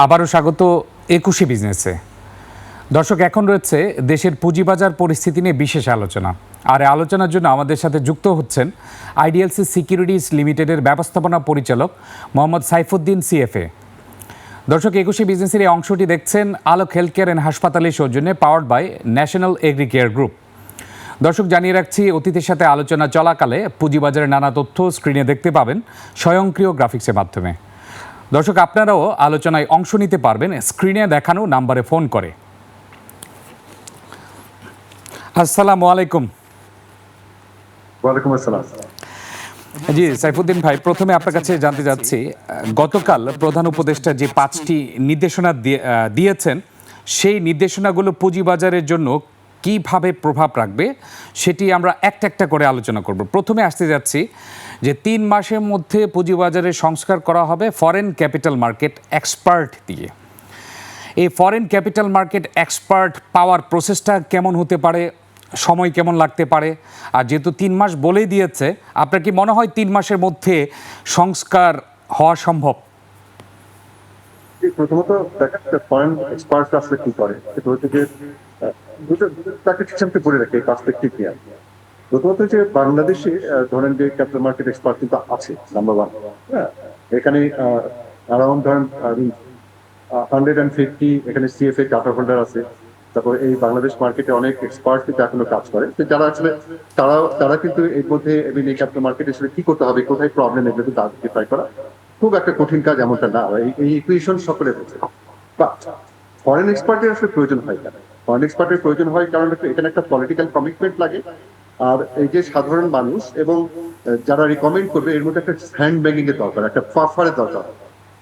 আবারও স্বাগত একুশে বিজনেসে। দর্শক, এখন রয়েছে দেশের পুঁজিবাজার পরিস্থিতি নিয়ে বিশেষ আলোচনা। আর আলোচনার জন্য আমাদের সাথে যুক্ত হচ্ছেন আইডিএলসি সিকিউরিটিজ লিমিটেডের ব্যবস্থাপনা পরিচালক মোহাম্মদ সাইফুদ্দিন সিএফএ। দর্শক, একুশে বিজনেসের এই অংশটি দেখছেন আলোক হেলথ কেয়ার অ্যান্ড হাসপাতালের সৌজন্যে powered by national agri care group. দর্শক, জানিয়ে রাখছি, অতীতের সাথে আলোচনা চলাকালে পুঁজিবাজারের নানা তথ্য স্ক্রিনে দেখতে পাবেন স্বয়ংক্রিয় গ্রাফিক্সের মাধ্যমে। দর্শক আপনারাও আলোচনায় অংশ নিতে পারবেন। স্ক্রিনে দেখানো নাম্বারে ফোন করে। আসসালামু আলাইকুম। ওয়ালাইকুম আসসালাম। জি সাইফুদ্দিন ভাই প্রথমে আপনার কাছে জানতে চাচ্ছি গতকাল প্রধান উপদেষ্টা যে পাঁচটি নির্দেশনা দিয়েছেন সেই নির্দেশনাগুলো পুঁজিবাজারের জন্য কীভাবে প্রভাব রাখবে সেটি আমরা একটা একটা করে আলোচনা করব। প্রথমে আসতে যাচ্ছি যে তিন মাসের মধ্যে পুঁজিবাজারে সংস্কার করা হবে ফরেন ক্যাপিটাল মার্কেট এক্সপার্ট দিয়ে। এই foreign capital market expert power প্রসেসটা কেমন হতে পারে, সময় কেমন লাগতে পারে, আর যেহেতু তিন মাস বলেই দিয়েছে, আপনার কি মনে হয় তিন মাসের মধ্যে সংস্কার হওয়া সম্ভব? প্রথমত এক্সপার্ট আসলে কি করে সেটা হচ্ছে যে দুটো তাকে নিয়ে প্রথমত যে বাংলাদেশে ধরেন যে ক্যাপিটাল মার্কেট এক্সপার্ট কিন্তু আছে নাম্বার ওয়ান হ্যাঁ? এখানে অ্যারাউন্ড ধরেন হান্ড্রেড অ্যান্ড ফিফটি এখানে সিএফএ হোল্ডার আছে। তারপর এই বাংলাদেশ মার্কেটে অনেক এক্সপার্ট কিন্তু এখনও কাজ করে। তো যারা আসলে, তারা তারা কিন্তু এর মধ্যে এই ক্যাপিটাল মার্কেটে আসলে কি করতে হবে, কোথায় প্রবলেম এগুলো কিন্তু আইডেন্টিফাই করা, খুব একটা কঠিন কাজ এমনটা না। এই- ইকুয়েশন সকলে হচ্ছে বাট ফরেন এক্সপার্টের আসলে প্রয়োজন হয় কেন? ফরেন এক্সপার্টের প্রয়োজন হয় কারণ এখানে একটা পলিটিক্যাল কমিটমেন্ট লাগে। আর এই যে সাধারণ মানুষ এবং যারা রিকমেন্ড করবে এর মধ্যে একটা হ্যান্ড ব্যাগিং এর দরকার একটা পাফারের দরকার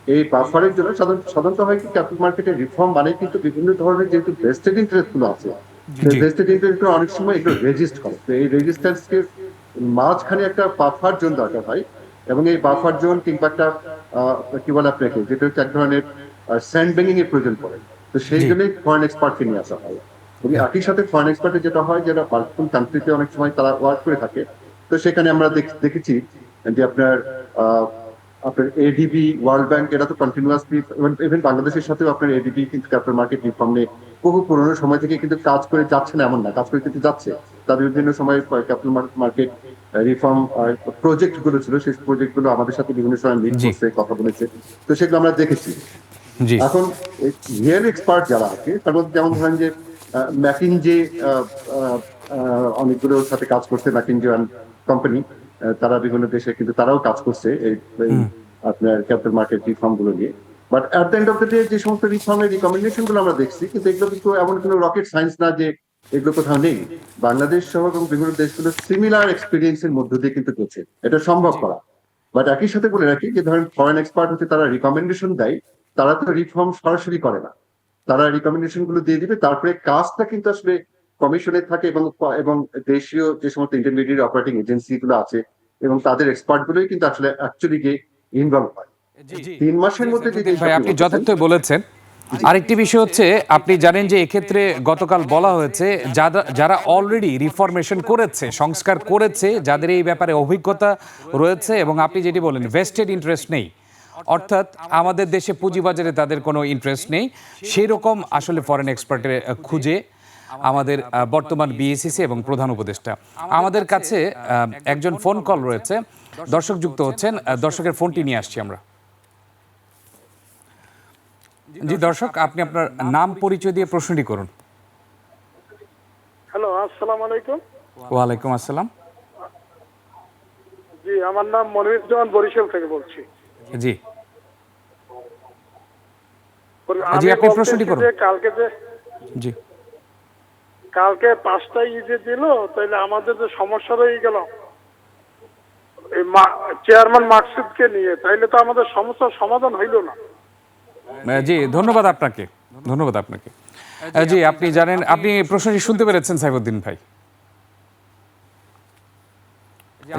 এই বাফারের জন্য সাধারণ- সাধারণত হয় কি ক্যাপিটাল মার্কেটের রিফর্ম মানে কিন্তু বিভিন্ন ধরনের যেহেতু ভেস্টেড ইন্টারেস্টগুলো আছে। ভেস্টেড ইন্টারেস্ট অনেক সময় এগুলো রেজিস্ট করে তো এই রেজিস্ট্যান্স কে মাঝখানে একটা বাফার জোন দরকার হয় এবং এই বাফার জোন কিংবা একটা কি বলে আপনাকে যেটা হচ্ছে এক ধরনের স্যান্ড ব্যাঙ্গিং এর প্রয়োজন পড়ে তো সেই। জন্যই ফরেন এক্সপার্টকে নিয়ে আসা হয় এবং একই সাথে ফরেন এক্সপার্টের যেটা হয় যেটা মাল্টিপল কান্ট্রিতে অনেক সময় তারা ওয়ার্ক করে থাকে। তো সেখানে আমরা দেখ- দেখেছি যে আপনার আপনার এডিবি ওয়ার্ল্ড ব্যাংক এরা তো কন্টিনিউয়াসলি ইভেন বাংলাদেশের সাথেও আপনার এডিবি কিন্তু ক্যাপিটাল মার্কেট রিফর্ম নিয়ে বহু পুরোনো সময় থেকে কিন্তু কাজ করে যাচ্ছে না এমন না কাজ করে কিন্তু যাচ্ছে। তাদের বিভিন্ন সময় ক্যাপিটাল মার্কেট রিফর্ম প্রজেক্টগুলো ছিল সেই প্রজেক্টগুলো আমাদের সাথে বিভিন্ন সময় মিট করছে কথা বলেছে। তো সেগুলো আমরা দেখেছি। এখন রিয়েল এক্সপার্ট যারা আছে তার মধ্যে যেমন ধরেন যে ম্যাকিন যে অনেকগুলোর সাথে কাজ করছে ম্যাকিন যে কোম্পানি তারা বিভিন্ন দেশে কিন্তু তারাও কাজ করছে এই এই আপনার ক্যাপিটাল মার্কেট রিফর্মগুলো নিয়ে। But at the end of the day যে সমস্ত রিফর্মের রিকমেন্ডেশনগুলো আমরা দেখছি কিন্তু এগুলো কিন্তু এমন কোনো রকেট সায়েন্স না যে এগুলো কোথাও নেই। বাংলাদেশ সহ এবং বিভিন্ন দেশগুলো সিমিলার এক্সপিরিয়েন্স এর মধ্য দিয়ে কিন্তু করছে। এটা সম্ভব করা। বাট একই সাথে বলে রাখি যে ধরেন ফরেন এক্সপার্ট হচ্ছে তারা রিকমেন্ডেশন দেয় তারা তো রিফর্ম সরাসরি করে না। তারা রিকমেন্ডেশনগুলো দিয়ে দিবে। তারপরে কাজটা কিন্তু আসলে কমিশনের থাকে এবং এবং দেশীয় যে সমস্ত ইন্টারমিডিয়েট অপারেটিং এজেন্সি গুলো আছে এবং তাদের এক্সপার্ট গুলোই কিন্তু আসলে অ্যাকচুয়ালি গিয়ে ইনভলভ হয়। তিন মাসের মধ্যে যদি আপনি যথার্থ বলেছেন। আরেকটি বিষয় হচ্ছে আপনি জানেন যে এক্ষেত্রে গতকাল বলা হয়েছে যারা যারা অলরেডি রিফরমেশন করেছে সংস্কার করেছে যাদের এই ব্যাপারে অভিজ্ঞতা রয়েছে এবং আপনি যেটি বলেন ভেস্টেড ইন্টারেস্ট নেই। অর্থাৎ আমাদের দেশে পুঁজিবাজারে তাদের কোনো ইন্টারেস্ট নেই। সেই রকম আসলে ফরেন এক্সপার্টের খুঁজে আমাদের বর্তমান বিএসিসি এবং প্রধান উপদেষ্টা। আমাদের কাছে একজন ফোন কল রয়েছে। দর্শক যুক্ত হচ্ছেন দর্শকের ফোনটি নিয়ে আসছি আমরা। জি দর্শক আপনি আপনার নাম পরিচয় দিয়ে প্রশ্নটি করুন। হ্যালো আসসালামু আলাইকুম। ওয়ালাইকুম আসসালাম। জি আমার নাম মনিরুজ্জামান বরিশাল থেকে বলছি। জি। জি, আপনি প্রশ্নটি করুন। কালকে যে জি। কালকে পাঁচটা ঈদে দিল তাইলে আমাদের যে সমস্যা রয়ে গেল এই চেয়ারম্যান মাকসুদকে নিয়ে তাইলে তো আমাদের সমস্যার সমাধান হইল না। জি ধন্যবাদ আপনাকে ধন্যবাদ আপনাকে। জি আপনি জানেন আপনি প্রশ্নটি শুনতে পেরেছেন সাইফুদ্দিন ভাই।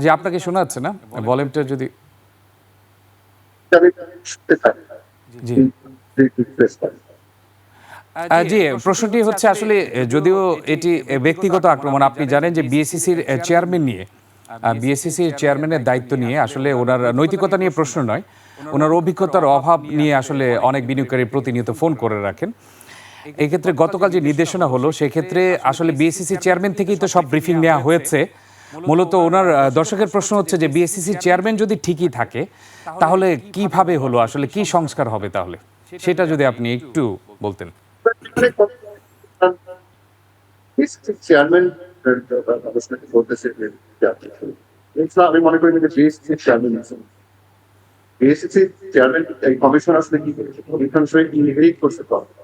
জি আপনাকে শোনা যাচ্ছে না? ভলিউমটা যদি জি। জি প্রশ্নটি হচ্ছে আসলে যদিও এটি ব্যক্তিগত আক্রমণ আপনি জানেন যে বিএসসিসির চেয়ারম্যান নিয়ে বিএসসিসি চেয়ারম্যানের দায়িত্ব নিয়ে আসলে ওনার নৈতিকতা নিয়ে প্রশ্ন নয় ওনার অভিজ্ঞতার অভাব নিয়ে আসলে অনেক বিনিয়োগকারী প্রতিনিয়ত ফোন করে রাখেন। এক্ষেত্রে গতকাল যে নির্দেশনা হলো সেক্ষেত্রে আসলে বিএসসিসি চেয়ারম্যান থেকেই তো সব ব্রিফিং নেওয়া হয়েছে। মূলত ওনার দর্শকের প্রশ্ন হচ্ছে যে বিএসসিসি চেয়ারম্যান যদি ঠিকই থাকে তাহলে কীভাবে হলো আসলে কি সংস্কার হবে তাহলে সেটা যদি আপনি একটু বলতেন। চেয়ারম্যান অবস্থাকে বলতেছে যে, এছাড়া আমি মনে করি যে বিএসসি চেয়ারম্যান আছেন। বিএসসি চেয়ারম্যান এই কমিশন আসলে কি করেছে অধিকাংশই ইনহেরিট করছে problem।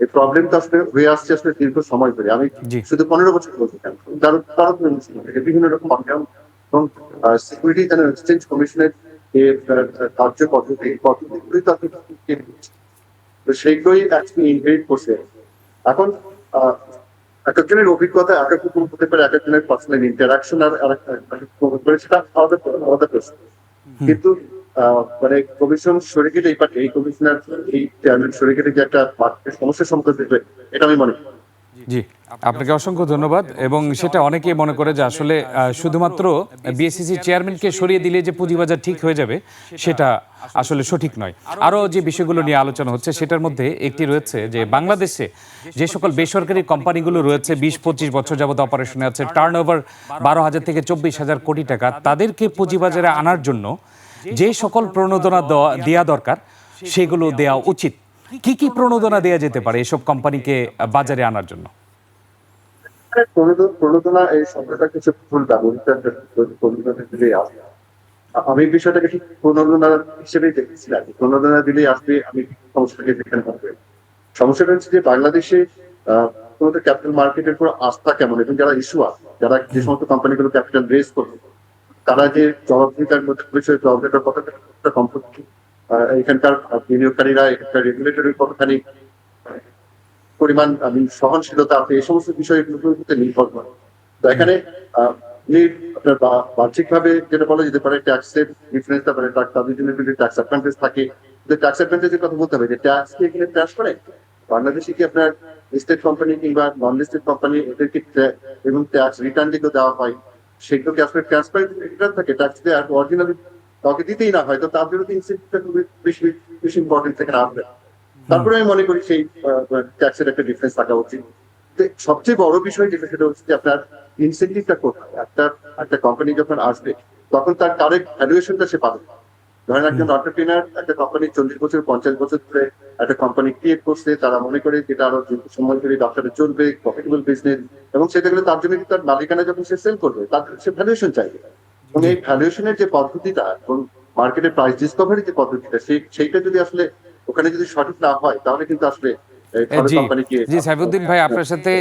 এই প্রবলেম তো আসলে হয়ে আসছে আসলে দীর্ঘ সময় ধরে। আমি শুধু পনেরো বছর বলতে তার তারও বিভিন্ন রকম অনিয়ম এবং সিকিউরিটি এক্সচেঞ্জ কমিশনের যে কার্য পদ্ধতি এই পদ্ধতিগুলি তো আপনি change করছেন। তো সেইগুলোই অ্যাকচুয়ালি ইনহেরিট করছে। এখন এক একজনের অভিজ্ঞতা এক এক রকম হতে পারে এক একজনের পার্সোনাল ইন্টারাকশন আর এক হতে পারে, সেটা আলাদা আলাদা প্রশ্ন। কিন্তু আহ, মানে কমিশন সরে গেলে এই এই কমিশনার এই চেয়ারম্যান সরে গেলে যে একটা সমস্যার সম্মুখীন দেখবে এটা আমি মনে করি। জি। আপনাকে অসংখ্য ধন্যবাদ এবং সেটা অনেকেই মনে করে যে আসলে শুধুমাত্র বিএসসিসি চেয়ারম্যানকে সরিয়ে দিলে যে পুঁজিবাজার ঠিক হয়ে যাবে সেটা আসলে সঠিক নয়। আরও যে বিষয়গুলো নিয়ে আলোচনা হচ্ছে সেটার মধ্যে একটি রয়েছে যে বাংলাদেশে যে সকল বেসরকারি কোম্পানিগুলো রয়েছে বিশ পঁচিশ বছর যাবত অপারেশনে আছে টার্ন ওভার বারো হাজার থেকে চব্বিশ হাজার কোটি টাকা তাদেরকে পুঁজিবাজারে আনার জন্য যে সকল প্রণোদনা দেওয়া দেওয়া দরকার সেগুলো দেওয়া উচিত। কি কি প্রণোদনা দেওয়া যেতে পারে এসব কোম্পানিকে বাজারে আনার জন্য? প্রণোদনা এই শব্দটা কিছু ভুল ব্যবহৃত আমি বিষয়টাকে ঠিক প্রণোদনা। প্রণোদনা দিলেই আসবে, আমি সমস্যাটা হচ্ছে যে বাংলাদেশে প্রথমত ক্যাপিটাল মার্কেটের উপর আস্থা কেমন? এবং যারা ইস্যুয়ার যারা যে সমস্ত কোম্পানিগুলো ক্যাপিটাল রেজ করবে, তারা যে জবাবদিহিতার মধ্যে বিষয়ে জবাবদিহিতার কতটা কমফোর্ট এখানকার বিনিয়োগকারীরা, এখানকার রেগুলেটরের কতখানি পরিমাণ আমি সহনশীলতা আছে এই সমস্ত বিষয়গুলোর উপর নির্ভর করে তো এখানে আপনার বা- বাহ্যিকভাবে যেটা বলা যেতে পারে ট্যাক্সের ডিফারেন্স তারপরে তাদের জন্য যদি ট্যাক্স অ্যাডভান্টেজ থাকে ট্যাক্স অ্যাডভান্টেজের কথা বলতে হবে যে ট্যাক্স কি এখানে ট্যাক্স করে বাংলাদেশে কি আপনার লিস্টেড কোম্পানি কিংবা নন লিস্টেড কোম্পানি এদেরকে এবং ট্যাক্স রিটার্ন যেগুলো দেওয়া হয়? সেগুলো কি আসলে ট্রান্সপারেন্ট রিটার্ন থাকে? ট্যাক্স দেওয়ার অরিজিনালি কাউকে দিতেই না হয় তো তার জন্য ইনসেন্টিভটা খুবই বেশি বেশি ইম্পর্টেন্ট থেকে আসবে তারপরে আমি মনে করি সেই ট্যাক্সের একটা ডিফারেন্স থাকা উচিত। সবচেয়ে বড় বিষয় যেটা সেটা হচ্ছে যে আপনার ইনসেন্টিভটা কোথায়? একটা একটা কোম্পানি যখন আসবে তখন তার কারেক্ট ভ্যালুয়েশনটা সে পাবে। ধরেন একজন অন্টারপ্রিনার একটা কোম্পানি চল্লিশ বছর পঞ্চাশ বছর ধরে একটা কোম্পানি ক্রিয়েট করছে তারা মনে করে যেটা আরও সময় ধরে ব্যবসাটা চলবে প্রফিটেবল বিজনেস এবং সেটা গেলে তার জন্য তার মালিকানা যখন সে সেল করবে তার সে ভ্যালুয়েশন চাইবে। এবং এই ভ্যালুয়েশনের যে পদ্ধতিটা এবং মার্কেটে প্রাইস ডিসকভারি যে পদ্ধতিটা সেই সেইটা যদি আসলে ওখানে যদি সঠিক না হয় তাহলে কিন্তু আসলে জি। জি সাইফুদ্দিন ভাই আপনার সাথে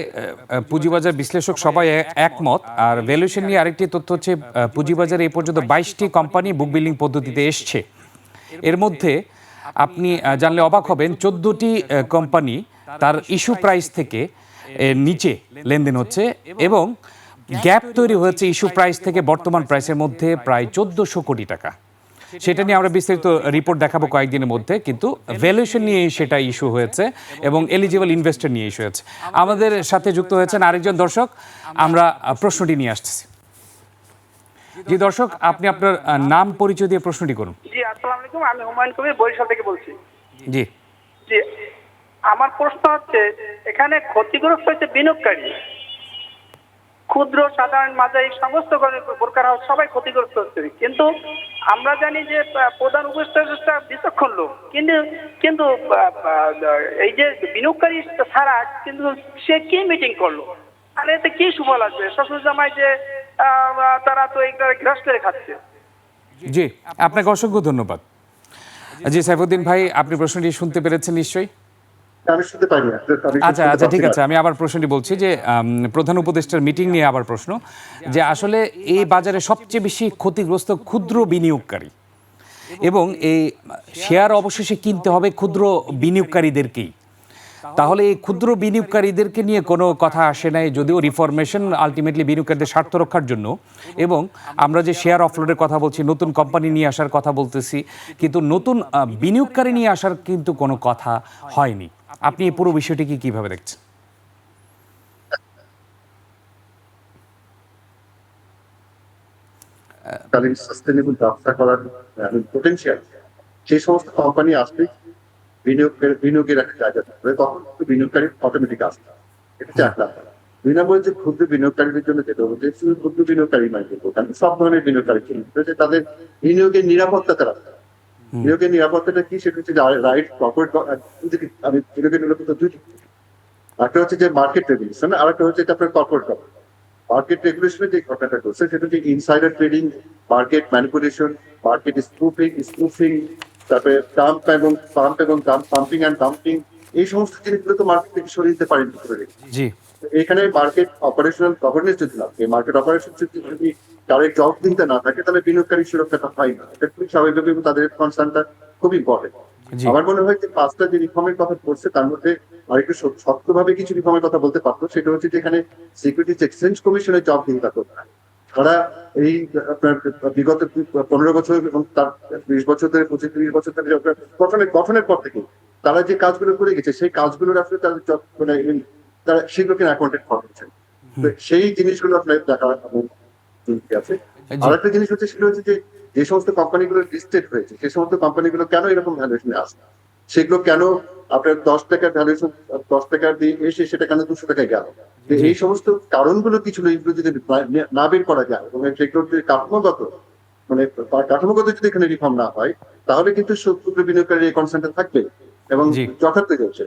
পুঁজিবাজার বিশ্লেষক সবাই একমত। আর ভ্যালুয়েশন নিয়ে আরেকটি তথ্য হচ্ছে পুঁজিবাজারে এই পর্যন্ত বাইশটি কোম্পানি বুক বিল্ডিং পদ্ধতিতে এসছে। এর মধ্যে আপনি জানলে অবাক হবেন চোদ্দটি কোম্পানি তার ইস্যু প্রাইস থেকে নিচে লেনদেন হচ্ছে এবং গ্যাপ তৈরি হয়েছে ইস্যু প্রাইস থেকে বর্তমান প্রাইসের মধ্যে প্রায় চোদ্দশো কোটি টাকা। সেটা নিয়ে আমরা বিস্তারিত রিপোর্ট দেখাবো কয়েকদিনের মধ্যে কিন্তু ভ্যালুয়েশন নিয়ে সেটা ইস্যু হয়েছে এবং এলিজিবল ইনভেস্টর নিয়ে ইস্যু হয়েছে। আমাদের সাথে যুক্ত হয়েছেন আরেকজন দর্শক আমরা প্রশ্নটি নিয়ে আসতেছি। জি দর্শক আপনি আপনার নাম পরিচয় দিয়ে প্রশ্নটি করুন। জি আসসালামু আলাইকুম আমি হুমায়ুন কবির বরিশাল থেকে বলছি। জি। জি আমার প্রশ্ন হচ্ছে এখানে ক্ষতিগ্রস্ত হচ্ছে বিনিয়োগকারী। ক্ষুদ্র, সাধারণ, মাঝারি, সমস্ত প্রকার হাউস সবাই ক্ষতিগ্রস্ত হচ্ছে। কিন্তু আমরা জানি যে প্রধান উপদেষ্টা বিচক্ষণ লোক। কিন্তু কিন্তু এই যে বিনিয়োগকারী ছাড়া কিন্তু সে কি মিটিং করল? তাহলে এতে কি সুফল আসবে শ্বশুর জামাই যে তারা তো এইটা গ্রাস করে খাচ্ছে। জি, আপনাকে অসংখ্য ধন্যবাদ। জি, সাইফুদ্দিন ভাই, আপনি প্রশ্নটি শুনতে পেরেছেন নিশ্চয়ই আমি শুনতে পাইনি আমি আচ্ছা আচ্ছা ঠিক আছে আমি আবার প্রশ্নটি বলছি যে প্রধান উপদেষ্টার মিটিং নিয়ে আবার প্রশ্ন যে আসলে এই বাজারে সবচেয়ে বেশি ক্ষতিগ্রস্ত ক্ষুদ্র বিনিয়োগকারী এবং এই শেয়ার অবশেষে কিনতে হবে ক্ষুদ্র বিনিয়োগকারীদেরকেই। তাহলে এই ক্ষুদ্র বিনিয়োগকারীদেরকে নিয়ে কোনো কথা আসে নাই যদিও রিফরমেশন আলটিমেটলি বিনিয়োগকারীদের স্বার্থ রক্ষার জন্য। এবং আমরা যে শেয়ার অফলোডের কথা বলছি নতুন কোম্পানি নিয়ে আসার কথা বলতেছি কিন্তু নতুন বিনিয়োগকারী নিয়ে আসার কিন্তু কোনো কথা হয়নি। আপনি এই পুরো বিষয়টিকে কীভাবে দেখছেন? কালীন সাস্টেনেবল ব্যবসা করার পোটেনশিয়াল সেই সমস্ত কোম্পানি আসলে বিনিয়োগের বিনিয়োগের একটা জায়গা থাকবে তখন বিনিয়োগকারী অটোমেটিক আসবে। এটা এক নাম্বার দুই নম্বর যে ক্ষুদ্র বিনিয়োগকারীদের জন্য যেটা হচ্ছে শুধু ক্ষুদ্র বিনিয়োগকারী নয় কিন্তু সব ধরনের বিনিয়োগকারী ছিল যে তাদের বিনিয়োগের নিরাপত্তা রাখতে হবে। বিনিয়োগের নিরাপত্তাটা কি? সেটা হচ্ছে রাইট কর্পোরেট আমি বিনিয়োগের নিরাপত্তা দুই একটা হচ্ছে যে মার্কেট রেগুলেশন আর একটা হচ্ছে আপনার কর্পোরেট মার্কেট রেগুলেশনের যে ঘটনাটা করছে সেটা হচ্ছে insider trading market manipulation market স্প্রুফিং স্প্রুফিং তারপরে ডাম্প এবং পাম্প এবং ডাম্প পাম্পিং অ্যান্ড ডাম্পিং এই সমস্ত জিনিসগুলো তো মার্কেট থেকে সরিয়ে দিতে পারেন। এখানে মার্কেট অপারেশনাল গভর্নেন্স যদি থাকে মার্কেট অপারেশন যদি কারেক্ট জবাবদিহিতা না থাকে তাহলে বিনিয়োগকারী সুরক্ষাটা হয় না। এটা খুবই স্বাভাবিক এবং তাদের কনসার্নটা খুব ইম্পর্টেন্ট আমার মনে হয় যে পাঁচটা যে রিফর্মের কথা বলছে তার মধ্যে আরেকটু শক্তভাবে কিছু রিফর্মের কথা বলতে পারতো সেটা হচ্ছে যে এখানে সিকিউরিটিজ এক্সচেঞ্জ কমিশনের জব দিতে করতে তারা এই আপনার বিগত পনেরো বছর এবং তার বিশ বছর ধরে পঁচিশ তিরিশ বছর ধরে গঠনের গঠনের পর থেকে তারা যে কাজগুলো করে গেছে সেই কাজগুলোর আসলে তাদের মানে তারা সেগুলোকে অ্যাকাউন্টেড করা হচ্ছে। সেই জিনিসগুলো আপনার দেখা আমার আছে। জি। আর একটা জিনিস হচ্ছে সেটা হচ্ছে যে যে সমস্ত কোম্পানিগুলো লিস্টেড হয়েছে সে সমস্ত কোম্পানিগুলো কেন এরকম ভ্যালুয়েশনে আসে সেগুলো কেন আপনার দশ টাকার ভ্যালুয়েশন দশ টাকার দিয়ে এসে সেটা কেন দুশো টাকায় গেল? এই সমস্ত কারণগুলো কি ছিল এইগুলো যদি না- বের করা যায় এবং সেগুলোর যদি কাঠামোগত মানে কাঠামোগত যদি এখানে রিফর্ম না হয় তাহলে কিন্তু ক্ষুদ্র বিনিয়োগকারী এই কনসেন্টটা থাকবে এবং যথার্থ হচ্ছে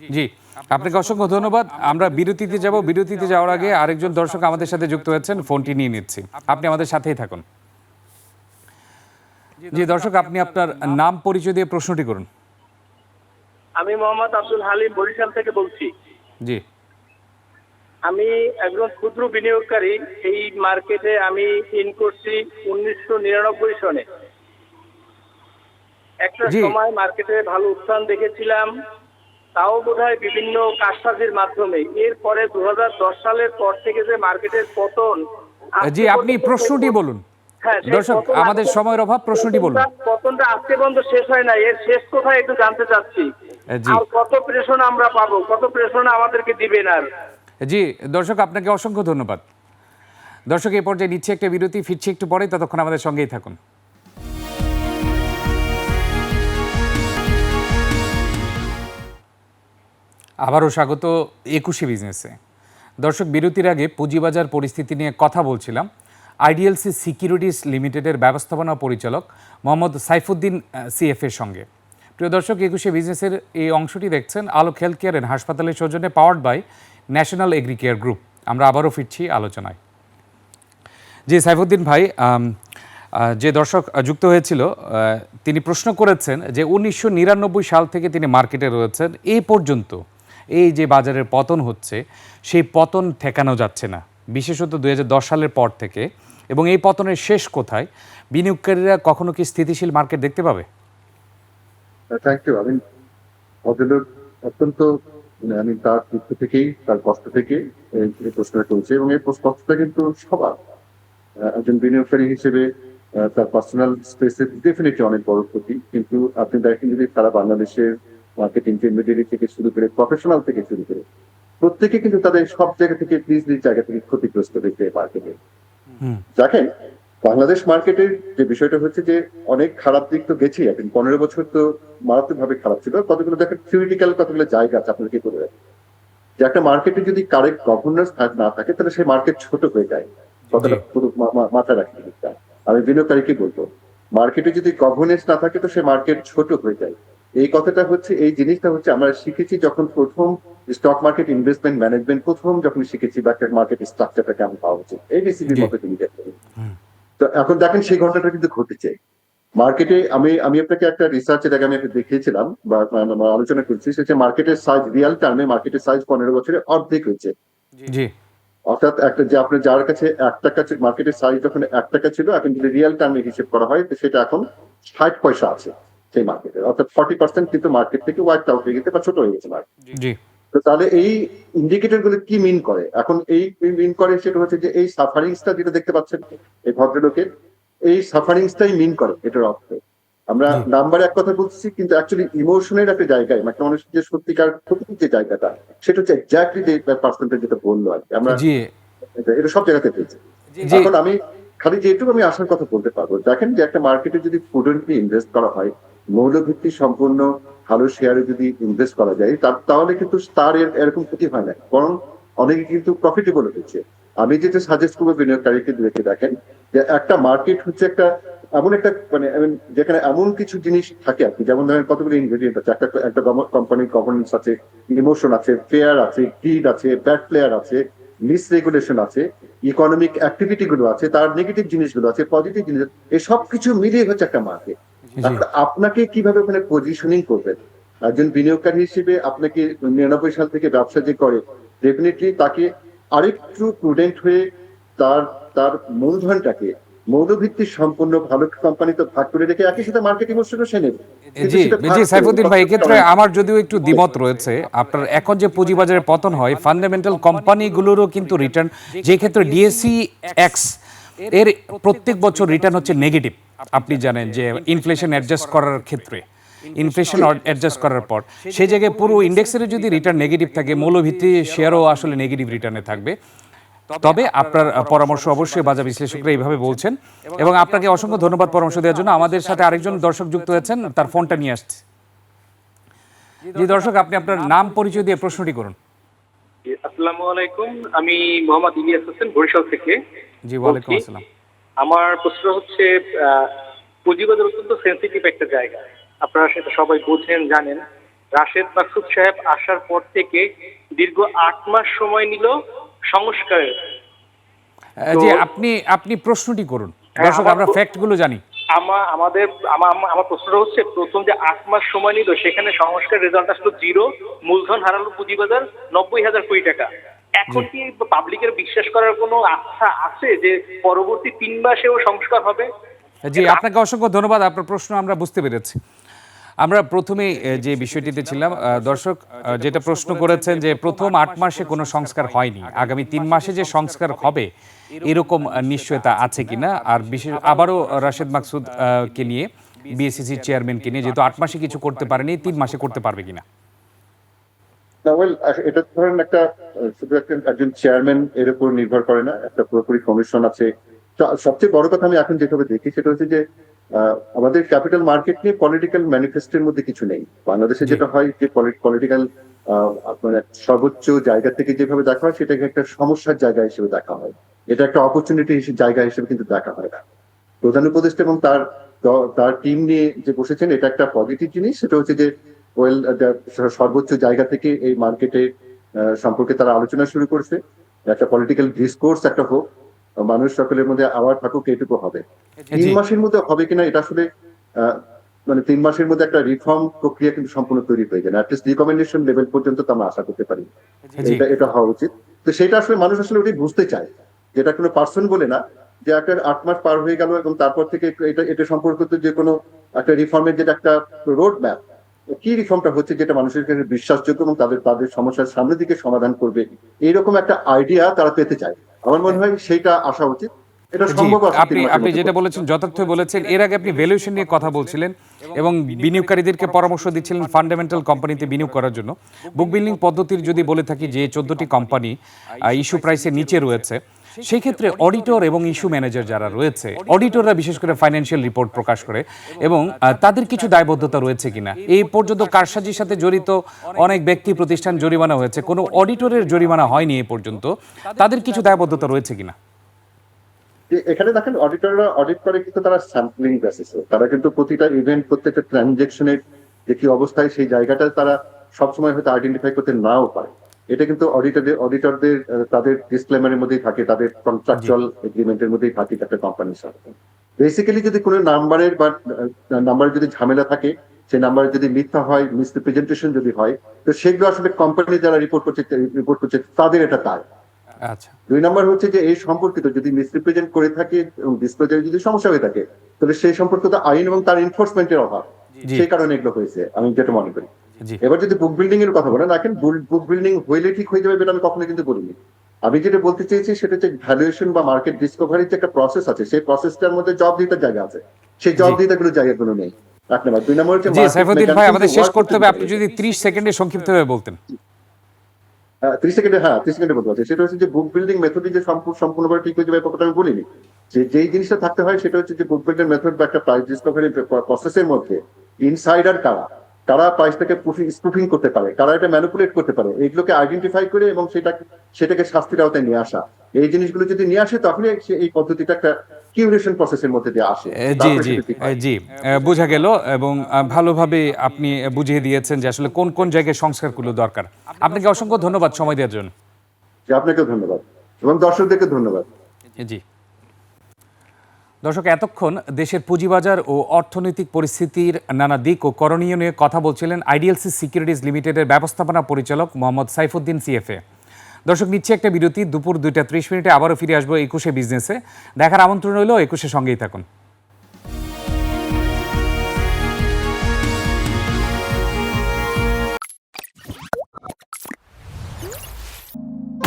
জি। আপনাকে অসংখ্য ধন্যবাদ। আমরা বিরতিতে যাব। বিরতিতে যাওয়ার আগে আরেকজন দর্শক আমাদের সাথে যুক্ত হয়েছেন। ফোনটি নিয়ে নিচ্ছি। আপনি আমাদের সাথেই থাকুন। জি দর্শক আপনি আপনার নাম পরিচয় দিয়ে প্রশ্নটি করুন। আমি মোহাম্মদ আব্দুল হালিম বরিশাল থেকে বলছি। জি। আমি একজন ক্ষুদ্র বিনিয়োগকারী। এই মার্কেটে আমি ইন করছি উনিশশো নিরানব্বই সনে। একটা সময় মার্কেটে ভালো উত্থান দেখেছিলাম। তাও বোধহয় বিভিন্ন কাজসাজির মাধ্যমে। এরপরে দু সালের পর থেকে যে মার্কেটের পতন জি আপনি প্রশ্নটি বলুন। হ্যাঁ, দর্শক আমাদের সময়ের অভাব প্রশ্নটি বলুন। পতনটা- আজকে পর্যন্ত শেষ হয় না এর শেষ কোথায় একটু জানতে চাচ্ছি। আর কত প্রেশন আমরা পাবো কত প্রেশন আমাদেরকে দিবেন আর? জি দর্শক আপনাকে অসংখ্য ধন্যবাদ। দর্শক এই পর্যায়ে নিচ্ছে একটা বিরতি ফিরছি একটু পরে ততক্ষণ আমাদের সঙ্গেই থাকুন। আবারও স্বাগত একুশে বিজনেসে। দর্শক, বিরতির আগে পুঁজিবাজার পরিস্থিতি নিয়ে কথা বলছিলাম। আইডিএলসি সিকিউরিটিজ লিমিটেডের ব্যবস্থাপনা পরিচালক মোহাম্মদ সাইফুদ্দিন সিএফ এর সঙ্গে। প্রিয় দর্শক, একুশে বিজনেসের এই অংশটি দেখছেন আলোক হেলথ কেয়ার অ্যান্ড হাসপাতালের সৌজন্যে powered by national agri care group. আমরা আবারও ফিরছি আলোচনায়। জি, সাইফুদ্দিন ভাই যে দর্শক যুক্ত হয়েছিল তিনি প্রশ্ন করেছেন যে উনিশশো নিরানব্বই সাল থেকে তিনি মার্কেটে রয়েছেন এই পর্যন্ত এই যে বাজারের পতন হচ্ছে, সেই পতন ঠেকানো যাচ্ছে না। বিশেষত দুই হাজার দশ সালের পর থেকে। এবং এই পতনের শেষ কোথায়? বিনিয়োগকারীরা কখনো কি স্থিতিশীল মার্কেট দেখতে পাবে? ভদ্রলোক অত্যন্ত মানে আমি তার দুঃখ থেকেই, তার কষ্ট থেকে এই প্রশ্নটা করেছি। এবং এই কষ্টটা কিন্তু সবার। একজন বিনিয়োগকারী হিসেবে তার পার্সোনাল স্পেসে ডেফিনেটলি অনেক বড় ক্ষতি। কিন্তু আপনি দেখেন যদি তারা বাংলাদেশের মার্কেট ইন্টারমিডিয়েট থেকে শুরু করে প্রফেশনাল থেকে শুরু করে প্রত্যেকে কিন্তু তাদের সব জায়গা থেকে নিজ নিজ জায়গা থেকে ক্ষতিগ্রস্ত দেখতে মার্কেটে দেখেন বাংলাদেশ মার্কেটের যে বিষয়টা হচ্ছে যে অনেক খারাপ দিক তো গেছি এখন পনেরো বছর তো মারাত্মক ভাবে খারাপ ছিল। কতগুলো দেখেন থিওরিটিক্যাল কতগুলো জায়গা আছে আপনাদেরকে করে যে একটা মার্কেটে যদি কারেক্ট গভর্নেন্স না থাকে তাহলে সেই মার্কেট ছোট হয়ে যায়। কথাটা মাথায় রাখি। আমি বিনিয়োগকারীকে বলব মার্কেটে যদি গভর্নেন্স না থাকে তো সেই মার্কেট ছোট হয়ে যায়। এই কথাটা হচ্ছে এই জিনিসটা হচ্ছে আমরা শিখেছি যখন প্রথম স্টক মার্কেট ইনভেস্টমেন্ট ম্যানেজমেন্ট প্রথম যখন শিখেছি বা একটা মার্কেট স্ট্রাকচারটা কেমন পাওয়া উচিত। এবিসিডির জি। মতো তুমি দেখতে তো এখন দেখেন সেই ঘটনাটা কিন্তু ঘটেছে। মার্কেটে আমি আমি আপনাকে একটা রিসার্চের আগে আমি একটা দেখিয়েছিলাম বা আলোচনা করছি সেটা মার্কেটের সাইজ রিয়াল টার্মে মার্কেটের সাইজ পনেরো বছরে অর্ধেক হয়েছে। অর্থাৎ একটা যে আপনার যার কাছে এক টাকা মার্কেটের সাইজ যখন এক টাকা ছিল এখন যদি রিয়াল টার্মে হিসেব করা হয় তো সেটা এখন ষাট পয়সা আছে। সেই মার্কেটে অর্থাৎ ফর্টি পার্সেন্ট কিন্তু মার্কেট থেকে ওয়াইট আউট হয়ে গেছে বা ছোট হয়ে গেছে মার্কেট তো তাহলে এই ইন্ডিকেটরগুলো কি মিন করে? এখন এই মিন করে সেটা হচ্ছে যে এই সাফারিংসটা যেটা দেখতে পাচ্ছেন এই ভদ্রলোকের এই সাফারিংসটাই মিন করে এটার অর্থ। আমরা। নাম্বার এক কথা বলছি কিন্তু অ্যাকচুয়ালি ইমোশনের একটা জায়গায় মানে মানুষের যে সত্যিকার প্রকৃতির যে জায়গাটা সেটা হচ্ছে এক্স্যাক্টলি যে পার্সেন্টেজ যেটা বলল আর কি। আমরা এটা- এটা সব জায়গাতে পেয়েছি। এখন আমি খালি যেটুকু আমি আসার কথা বলতে পারব দেখেন যে একটা মার্কেটে যদি প্রুডেন্টলি ইনভেস্ট করা হয় মৌলভিত্তি সম্পূর্ণ ভালো শেয়ারে যদি ইনভেস্ট করা যায় তাহলে কিন্তু তার এরকম ক্ষতি হয় না। বরং অনেকে কিন্তু প্রফিটেবল হচ্ছে আমি যেটা সাজেস্ট করব বিনিয়োগকারীকে দেখে দেখেন, যে একটা মার্কেট হচ্ছে একটা এমন একটা মানে যেখানে এমন কিছু জিনিস থাকে আর কি। যেমন ধরেন কতগুলো ইনগ্রেডিয়েন্ট আছে, একটা একটা কোম্পানির গভর্নেন্স আছে ইমোশন আছে ফেয়ার আছে গ্রিড আছে ব্যাড প্লেয়ার আছে মিস রেগুলেশন আছে ইকোনমিক অ্যাক্টিভিটি গুলো আছে, তার নেগেটিভ জিনিসগুলো আছে পজিটিভ জিনিস এই সব কিছু মিলিয়ে হচ্ছে একটা মার্কেট আপনাকে কীভাবে ওখানে পজিশনিং করবেন? একজন বিনিয়োগকারী হিসেবে আপনাকে নিরানব্বই সাল থেকে ব্যবসা যে করে ডেফিনেটলি তাকে আরেকটু প্রুডেন্ট হয়ে তার তার মূলধনটাকে মৌলভিত্তিক সম্পূর্ণ ভালো কোম্পানি তো ভাগ করে রেখে একই সাথে মার্কেট ইমোশনও সে নেবে। জি জি সাইফুদ্দিন ভাই এক্ষেত্রে আমার যদিও একটু দ্বিমত রয়েছে আপনার এখন যে পুঁজিবাজারে পতন হয় ফান্ডামেন্টাল কোম্পানিগুলোরও কিন্তু রিটার্ন যে ক্ষেত্রে ডিএসসি এক্সের প্রত্যেক বছর রিটার্ন হচ্ছে নেগেটিভ আপনি জানেন যে ইনফ্লেশন অ্যাডজাস্ট করার ক্ষেত্রে ইনফ্লেশন অ্যাডজাস্ট করার পর সেই জায়গায় পুরো ইন্ডেক্সের যদি রিটার্ন নেগেটিভ থাকে মৌলভিত্তি শেয়ারও আসলে নেগেটিভ রিটার্নে থাকবে। তবে আপনার পরামর্শ অবশ্যই বাজার বিশ্লেষকরা এইভাবে বলছেন। এবং আপনাকে অসংখ্য ধন্যবাদ পরামর্শ দেওয়ার জন্য। আমাদের সাথে আরেকজন দর্শক যুক্ত হয়েছেন তার ফোনটা নিয়ে আসছে। জি দর্শক আপনি আপনার নাম পরিচয় দিয়ে প্রশ্নটি করুন। আসসালামু আলাইকুম। আমি মোহাম্মদ ইলিয়াস হোসেন বরিশাল থেকে। জি ওয়ালাইকুম। আসসালাম। আমার প্রশ্ন হচ্ছে পুঁজিবাজার অত্যন্ত সেন্সিটিভ একটা জায়গা। আপনারা সেটা সবাই বোঝেন জানেন। রাশেদ মাকসুদ সাহেব আসার পর থেকে দীর্ঘ আট মাস সময় নিল সংস্কারের। আপনি আপনি প্রশ্নটি করুন। হ্যাঁ, দর্শক আমরা প্র- ফ্যাক্টগুলো জানি। আমার আমাদের আমার প্রশ্নটা হচ্ছে প্রথম যে আট মাস সময় নিল সেখানে সংস্কার রেজাল্ট আসলো জিরো মূলধন হারালো পুঁজিবাজার নব্বই হাজার কোটি টাকা। এখন কি পাবলিকের বিশ্বাস করার কোনো আস্থা আছে যে পরবর্তী তিন মাসেও সংস্কার হবে? জি আপনাকে অসংখ্য ধন্যবাদ। আপনার প্রশ্ন আমরা বুঝতে পেরেছি। আমরা প্রথমে যে বিষয়টিতে ছিলাম দর্শক যেটা প্রশ্ন করেছেন যে প্রথম আট মাসে কোনো সংস্কার হয়নি। আগামী তিন মাসে যে সংস্কার হবে এরকম নিশ্চয়তা আছে কিনা? আর বিশেষ আবারও রাশেদ মাকসুদ আহ, কে নিয়ে বিএসসিসির চেয়ারম্যানকে নিয়ে যেহেতু আট মাসে কিছু করতে পারেনি তিন মাসে করতে পারবে কিনা? না ওয়েল এটা ধরেন একটা শুধু একটা একজন চেয়ারম্যান এর উপর নির্ভর করে না একটা পুরোপুরি কমিশন আছে। তো সবচেয়ে বড় কথা আমি এখন যেভাবে দেখি সেটা হচ্ছে যে আমাদের ক্যাপিটাল মার্কেট নিয়ে পলিটিক্যাল ম্যানিফেস্টোর মধ্যে কিছু নেই। বাংলাদেশে যেটা হয় যে পলিটিক্যাল মানে সর্বোচ্চ জায়গা থেকে যেভাবে দেখা হয় সেটাকে একটা সমস্যার জায়গা হিসেবে দেখা হয়। এটা একটা অপরচুনিটি জায়গা হিসেবে কিন্তু দেখা হয় না। প্রধান উপদেষ্টা এবং তার তার টিম নিয়ে যে বসেছেন এটা একটা পজিটিভ জিনিস। সেটা হচ্ছে যে ওয়েল সর্বোচ্চ জায়গা থেকে এই মার্কেটে সম্পর্কে তারা আলোচনা শুরু করছে। একটা পলিটিক্যাল ডিসকোর্স একটা হোক মানুষ সকলের মধ্যে আবার থাকুক এটুকু হবে। তিন মাসের মধ্যে হবে কিনা এটা আসলে মানে তিন মাসের মধ্যে একটা রিফর্ম প্রক্রিয়া কিন্তু সম্পূর্ণ তৈরি হয়ে যায় অ্যাটলিস্ট রিকমেন্ডেশন লেভেল পর্যন্ত তো আমরা আশা করতে পারি। এটা এটা হওয়া উচিত। তো সেটা আসলে মানুষ আসলে ওটাই বুঝতে চায় যেটা কোনো পার্সন বলে না যে একটা আট মাস পার হয়ে গেল এবং তারপর থেকে এটা এটা সম্পর্কিত যে কোনো একটা রিফর্মের যেটা একটা রোড ম্যাপ কি রিফর্মটা হচ্ছে যেটা মানুষের কাছে বিশ্বাসযোগ্য এবং তাদের তাদের সমস্যার সামনের দিকে সমাধান করবে। এইরকম একটা আইডিয়া তারা পেতে চায়। আমার মনে হয় সেইটা আসা উচিত। আপনি যেটা বলেছেন যথার্থ বলেছেন। এর আগে আপনি ভ্যালুয়েশন নিয়ে কথা বলছিলেন এবং বিনিয়োগকারীদেরকে পরামর্শ দিচ্ছিলেন ফান্ডামেন্টাল কোম্পানিতে বিনিয়োগ করার জন্য। বুক বিল্ডিং পদ্ধতির যদি বলে থাকি যে চোদ্দটি কোম্পানি ইস্যু প্রাইসের নিচে রয়েছে সেই ক্ষেত্রে অডিটর এবং ইস্যু ম্যানেজার যারা রয়েছে অডিটররা বিশেষ করে ফাইন্যান্সিয়াল রিপোর্ট প্রকাশ করে এবং তাদের কিছু দায়বদ্ধতা রয়েছে কিনা? এই পর্যন্ত কারসাজির সাথে জড়িত অনেক ব্যক্তি প্রতিষ্ঠান জরিমানা হয়েছে। কোনো অডিটরের জরিমানা হয়নি এ পর্যন্ত। তাদের কিছু দায়বদ্ধতা রয়েছে। কিনা? এখানে দেখেন অডিটররা অডিট করে কিন্তু তারা স্যাম্পলিং বেসিসে তারা কিন্তু প্রতিটা ইভেন্ট প্রত্যেকটা ট্রানজেকশনের যে কি অবস্থায় সেই জায়গাটা তারা সবসময় হয়তো আইডেন্টিফাই করতে নাও পারে। এটা কিন্তু অডিটরদের অডিটরদের তাদের ডিসক্লেমারের মধ্যেই থাকে তাদের কন্ট্রাকচুয়াল এগ্রিমেন্টের মধ্যেই থাকে একটা কোম্পানির সাথে। বেসিক্যালি যদি কোনো নাম্বারের বা নাম্বারের যদি ঝামেলা থাকে সেই নাম্বার যদি মিথ্যা হয় মিসরিপ্রেজেন্টেশন যদি হয় তো সেগুলো আসলে কোম্পানি যারা রিপোর্ট করছে রিপোর্ট করছে তাদের এটা দায়। আচ্ছা। দুই নম্বর হচ্ছে যে এই সম্পর্কিত যদি মিসরিপ্রেজেন্ট করে থাকে এবং ডিসক্লোজারে যদি সমস্যা হয়ে থাকে তাহলে সেই সম্পর্কিত আইন এবং তার এনফোর্সমেন্টের অভাব। সেই কারণে এগুলো হয়েছে আমি যেটা মনে করি। এবার যদি বুক বিল্ডিং এর কথা বলেন দেখেন বুক বিল্ডিং হইলে ঠিক হয়ে যাবে এটা আমি কখনো কিন্তু বলিনি। আমি যেটা বলতে চেয়েছি সেটা হচ্ছে ভ্যালুয়েশন বা মার্কেট ডিসকভারির যে একটা প্রসেস আছে সেই প্রসেসটার মধ্যে জব দিতে জায়গা আছে। সেই জব। দিতে গুলো জায়গাগুলো নেই। এক নম্বর। দুই নম্বর হচ্ছে সাইফুদ্দিন ভাই আমাদের শেষ করতে হবে। আপনি যদি 30 সেকেন্ডে সংক্ষিপ্তভাবে বলতেন। ত্রিশ সেকেন্ডে হ্যাঁ ত্রিশ সেকেন্ডে বলতে পারছি। সেটা হচ্ছে যে বুক বিল্ডিং মেথডই যে সম্পূর্ণ সম্পূর্ণভাবে ঠিক হয়ে যাবে আমি বলিনি। যে যেই জিনিসটা থাকতে হয় সেটা হচ্ছে যে বুক বিল্ডের মেথড বা একটা প্রাইস ডিসকভারি প্রসেসের মধ্যে ইনসাইডার কারা? কারা প্রাইসটাকে স্পুফিং করতে পারে কারা এটা ম্যানিপুলেট করতে পারে এইগুলোকে আইডেন্টিফাই করে এবং সেটা সেটাকে শাস্তির আওতায় নিয়ে আসা। এই জিনিসগুলো যদি নিয়ে আসে তখনই এই পদ্ধতিটা একটা কিউরেশন প্রসেসের মধ্যে দিয়ে আসে। জি জি জি বোঝা গেল এবং ভালোভাবে আপনি বুঝিয়ে দিয়েছেন যে আসলে কোন কোন জায়গায় সংস্কারগুলো দরকার। আপনাকে অসংখ্য ধন্যবাদ সময় দেওয়ার জন্য। আপনাকেও ধন্যবাদ। এবং দর্শকদেরকে ধন্যবাদ। জি। দর্শক, এতক্ষণ দেশের পুঁজিবাজার ও অর্থনৈতিক পরিস্থিতির নানা দিক ও করণীয় নিয়ে কথা বলছিলেন আইডিএলসি সিকিউরিটিজ লিমিটেডের ব্যবস্থাপনা পরিচালক মোহাম্মদ সাইফুদ্দিন সিএফএ। দর্শক, নিচ্ছে একটা বিরতি। দুপুর দুইটা ত্রিশ মিনিটে আবারও ফিরে আসব একুশে বিজনেসে। দেখার আমন্ত্রণ রইল একুশে সঙ্গেই থাকুন।